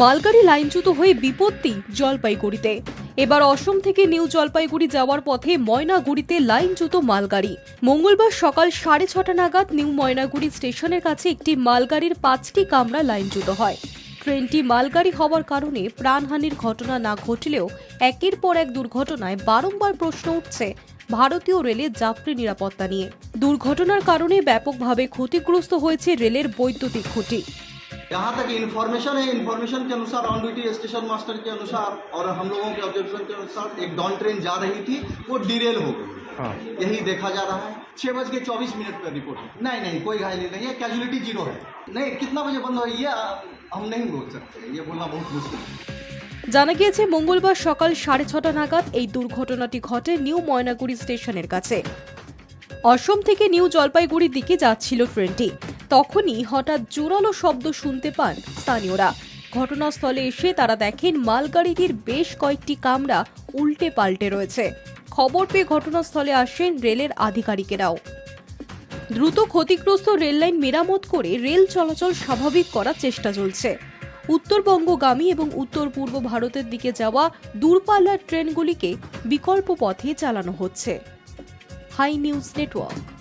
মালগাড়ি লাইনচ্যুত হয়ে বিপত্তি জলপাইগুড়িতে। এবার অসম থেকে নিউ জলপাইগুড়ি যাওয়ার পথে ময়নাগুড়িতে লাইনচ্যুত মালগাড়ি। মঙ্গলবার সকাল সাড়ে ছটা নাগাদ নিউ ময়নাগুড়ি স্টেশনের কাছে একটি মালগাড়ির পাঁচটি কামরা লাইনচ্যুত হয়। ট্রেনটি মালগাড়ি হওয়ার কারণে প্রাণহানির ঘটনা না ঘটলেও একের পর এক দুর্ঘটনায় বারংবার প্রশ্ন উঠছে ভারতীয় রেলের যাত্রী নিরাপত্তা নিয়ে। দুর্ঘটনার কারণে ব্যাপকভাবে ক্ষতিগ্রস্ত হয়েছে রেলের বৈদ্যুতিক খুঁটি। जहाँ तक इन्फॉर्मेशन है इन्फॉर्मेशन के अनुसार ऑन ड्यूटी स्टेशन मास्टर के अनुसार और हम लोगों के ऑब्जर्वेशन के अनुसार एक डॉन ट्रेन जा रही थी वो डिरेल हो गई हाँ यही देखा जा रहा है छः बज के चौबीस मिनट पर रिपोर्ट है नहीं नहीं कोई घायल नहीं है कैजुअलिटी जीरो है नहीं कितना बजे बंद हुई ये आ, हम नहीं बोल सकते ये बोलना बहुत मुश्किल है জানা গিয়েছে মঙ্গলবার সকাল সাড়ে ছটা নাগাদ এই দুর্ঘটনাটি ঘটে নিউ ময়নাগুড়ি স্টেশনের কাছে অসম থেকে নিউ জলপাইগুড়ির দিকে যাচ্ছিল ট্রেনটি তখনই হঠাৎ জোরালো শব্দ শুনতে পান স্থানীয়রা। ঘটনাস্থলে এসে তারা দেখেন মালগাড়িটির বেশ কয়েকটি কামরা উল্টে পাল্টে রয়েছে। খবর পেয়ে ঘটনাস্থলে আসেন রেলের আধিকারিকেরাও। দ্রুত ক্ষতিগ্রস্ত রেললাইন মেরামত করে রেল চলাচল স্বাভাবিক করার চেষ্টা চলছে। উত্তরবঙ্গগামী এবং উত্তর পূর্ব ভারতের দিকে যাওয়া দূরপাল্লার ট্রেনগুলিকে বিকল্প পথে চালানো হচ্ছে। High News Network.